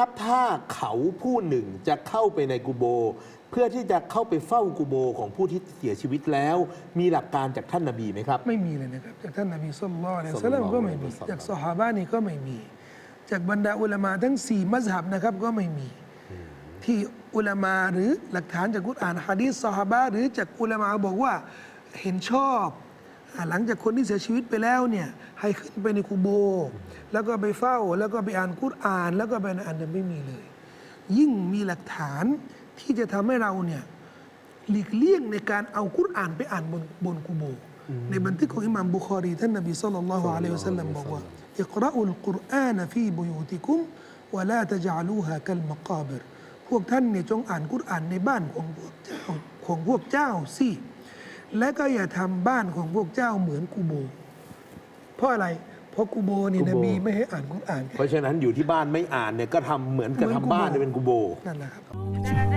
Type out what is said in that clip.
ครับถ้าเขาผู้หนึ่งจะเข้าไปในกูโบ เพื่อที่จะเข้าไปเฝ้ากูโบของผู้ที่เสียชีวิตแล้ว มีหลักการจากท่านนบีไหมครับ ไม่มีเลยนะครับจากท่านนบีสุลต่านละศ็อลสัลลัลัลมลอฮุก็อะลัไม่ยฮิมีวะซัลลัมจากสหาบานี่ก็ไม่มี จากบรรดาอุลามาทั้งสี่มัซฮับนะครับก็ไม่มี ที่อุลามาหรือหลักฐานจากกุรอานฮะดีษซอฮาบะห์หรือจากอุลามาบอกว่าเห็นชอบอ่า หลังจากคนที่เสียชีวิตไปแล้วเนี่ยให้ขึ้นไปในคูโบ แล้วก็ไปเฝ้าแล้วก็ไปอ่านกุรอาน แล้วก็ไปอ่านเนี่ยไม่มีเลย ยิ่งมีหลักฐานที่จะทำให้เราเนี่ยหลีกเลี่ยงในการเอากุรอานไปอ่านบนบนกูโบ ในบันทึกของอิหม่ามบุคอรีท่านนบีสุลต่านละฮ์อะลัยฮิวะสัลลัมบอกว่าอิกราอุลกุรอานฟีบุยูติคุมวะลาตะจาลูฮากัลมะกาบิรพวกท่านเนี่ยจงอ่านกุรอานในบ้านของพวกเจ้าของพวกเจ้าสิ และก็อย่าทำบ้านของพวกเจ้าเหมือนกูโบ เพราะอะไร เพราะกูโบเนี่ยกูนโบ บีไม่ให้อ่านกุรอาน เพราะฉะนั้นอยู่ที่บ้านไม่อ่านเนี่ยก็ทำเหมือนกับทำบ้านเนี่ยเป็นกูโบ นั่นแหละครับ Chupang